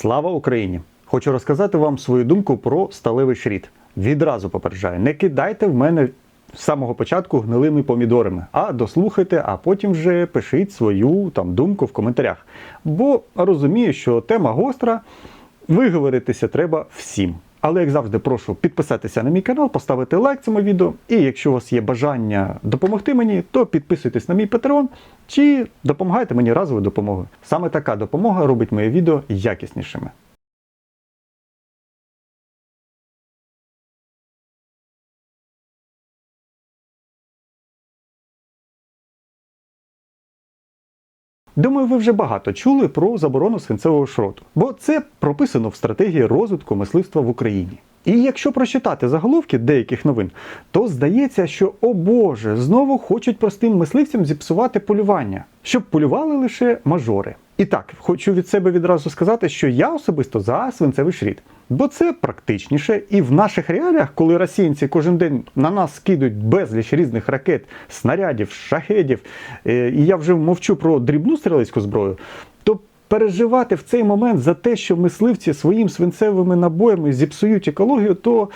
Слава Україні! Хочу розказати вам свою думку про сталевий шріт. Відразу попереджаю, не кидайте в мене з самого початку гнилими помідорами, а дослухайте, а потім вже пишіть свою там думку в коментарях. Бо розумію, що тема гостра, виговоритися треба всім. Але, як завжди, прошу підписатися на мій канал, поставити лайк цьому відео. І якщо у вас є бажання допомогти мені, то підписуйтесь на мій Patreon чи допомагайте мені разовою допомогою. Саме така допомога робить моє відео якіснішими. Думаю, ви вже багато чули про заборону свинцевого шроту, бо це прописано в стратегії розвитку мисливства в Україні. І якщо прочитати заголовки деяких новин, то здається, що о Боже, знову хочуть простим мисливцям зіпсувати полювання, щоб полювали лише мажори. І так, хочу від себе відразу сказати, що я особисто за свинцевий шріт, бо це практичніше, і в наших реаліях, коли росіянці кожен день на нас скидують безліч різних ракет, снарядів, шахедів, е, і я вже мовчу про дрібну стрілецьку зброю, то переживати в цей момент за те, що мисливці своїм свинцевими набоями зіпсують екологію, то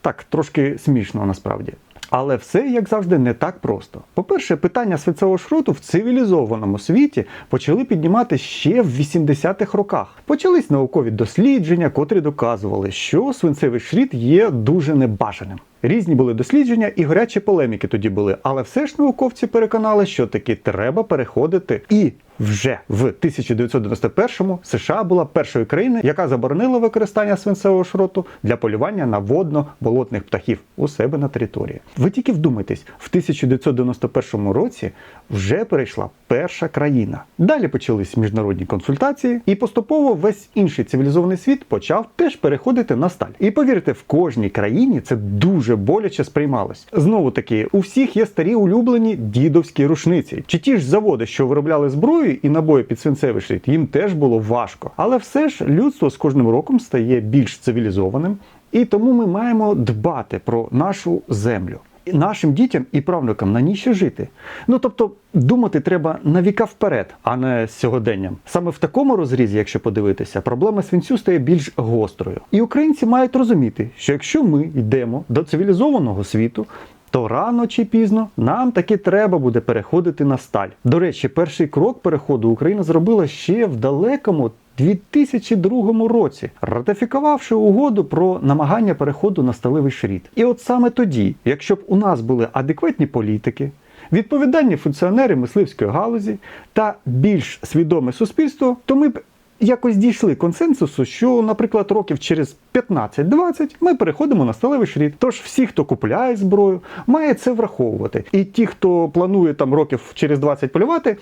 так трошки смішно насправді. Але все, як завжди, не так просто. По-перше, питання свинцевого шроту в цивілізованому світі почали піднімати ще в 80-х роках. Почались наукові дослідження, котрі доказували, що свинцевий шріт є дуже небажаним. Різні були дослідження і гарячі полеміки тоді були, але все ж науковці переконали, що таки треба переходити. І вже в 1991-му США була першою країною, яка заборонила використання свинцевого шроту для полювання на водно-болотних птахів у себе на території. Ви тільки вдумайтесь, в 1991 році вже перейшла перша країна. Далі почались міжнародні консультації, і поступово весь інший цивілізований світ почав теж переходити на сталь. І повірте, в кожній країні це дуже боляче сприймалось. Знову таки, у всіх є старі улюблені дідовські рушниці. Чи ті ж заводи, що виробляли зброю і набої під свинцевий шріт, їм теж було важко. Але все ж людство з кожним роком стає більш цивілізованим, і тому ми маємо дбати про нашу землю. Нашим дітям і правнукам на ній ще жити. Ну тобто думати треба на віка вперед, а не сьогоденням. Саме в такому розрізі, якщо подивитися, проблема свинцю стає більш гострою. І українці мають розуміти, що якщо ми йдемо до цивілізованого світу, то рано чи пізно нам таки треба буде переходити на сталь. До речі, перший крок переходу Україна зробила ще в далекому 2002 році, ратифікувавши угоду про намагання переходу на сталевий шріт. І от саме тоді, якщо б у нас були адекватні політики, відповідальні функціонери мисливської галузі та більш свідоме суспільство, то ми б якось дійшли консенсусу, що, наприклад, років через 15-20 ми переходимо на сталевий шріт. Тож всі, хто купляє зброю, має це враховувати. І ті, хто планує там років через 20 полювати,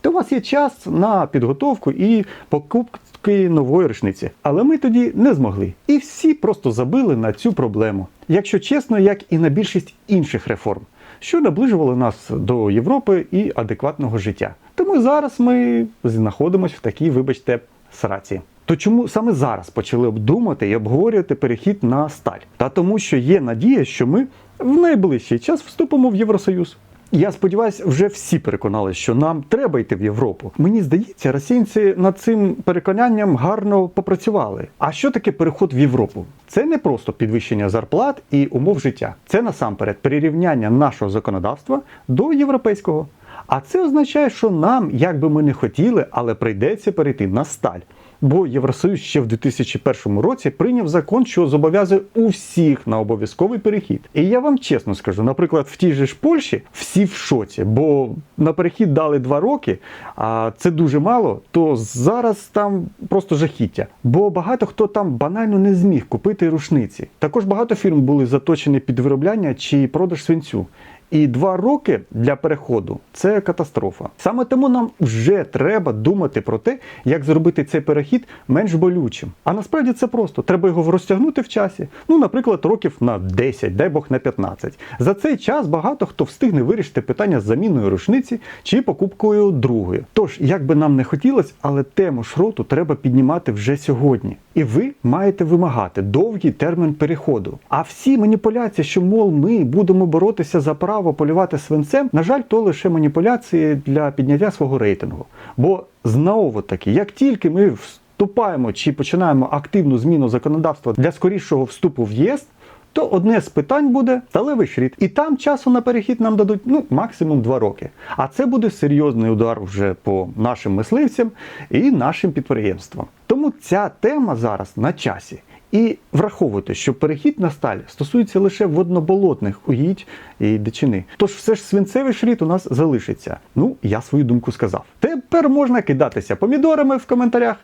то у вас є час на підготовку і покупки нової рушниці. Але ми тоді не змогли. І всі просто забили на цю проблему. Якщо чесно, як і на більшість інших реформ, що наближували нас до Європи і адекватного життя. Тому зараз ми знаходимося в такій, вибачте, сраці. То чому саме зараз почали обдумати і обговорювати перехід на сталь? Та тому, що є надія, що ми в найближчий час вступимо в Євросоюз. Я сподіваюся, вже всі переконалися, що нам треба йти в Європу. Мені здається, росіянці над цим переконанням гарно попрацювали. А що таке переход в Європу? Це не просто підвищення зарплат і умов життя. Це насамперед перерівняння нашого законодавства до європейського. А це означає, що нам, як би ми не хотіли, але прийдеться перейти на сталь. Бо Євросоюз ще в 2001 році прийняв закон, що зобов'язує усіх на обов'язковий перехід. І я вам чесно скажу, наприклад, в тій же ж Польщі всі в шоці, бо на перехід дали два роки, а це дуже мало. То зараз там просто жахіття. Бо багато хто там банально не зміг купити рушниці. Також багато фірм були заточені під виробляння чи продаж свинцю. І два роки для переходу це катастрофа. Саме тому нам вже треба думати про те, як зробити цей перехід менш болючим. А насправді це просто треба його розтягнути в часі. Ну, наприклад, років на 10, дай Бог на 15. За цей час багато хто встигне вирішити питання з заміною рушниці чи покупкою другої. Тож, як би нам не хотілося, але тему шроту треба піднімати вже сьогодні. І ви маєте вимагати довгий термін переходу. А всі маніпуляції, що мол, ми будемо боротися за право полювати свинцем, на жаль, то лише маніпуляції для підняття свого рейтингу. Бо знову таки, як тільки ми вступаємо чи починаємо активну зміну законодавства для скорішого вступу в ЄС, то одне з питань буде сталевий шрід. І там часу на перехід нам дадуть ну, максимум 2 роки. А це буде серйозний удар вже по нашим мисливцям і нашим підприємствам. Тому ця тема зараз на часі. І враховуйте, що перехід на сталь стосується лише водноболотних угідь і дичини. Тож все ж свинцевий шріт у нас залишиться. Ну, я свою думку сказав. Тепер можна кидатися помідорами в коментарях.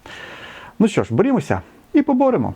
Ну що ж, борімося і поборемо.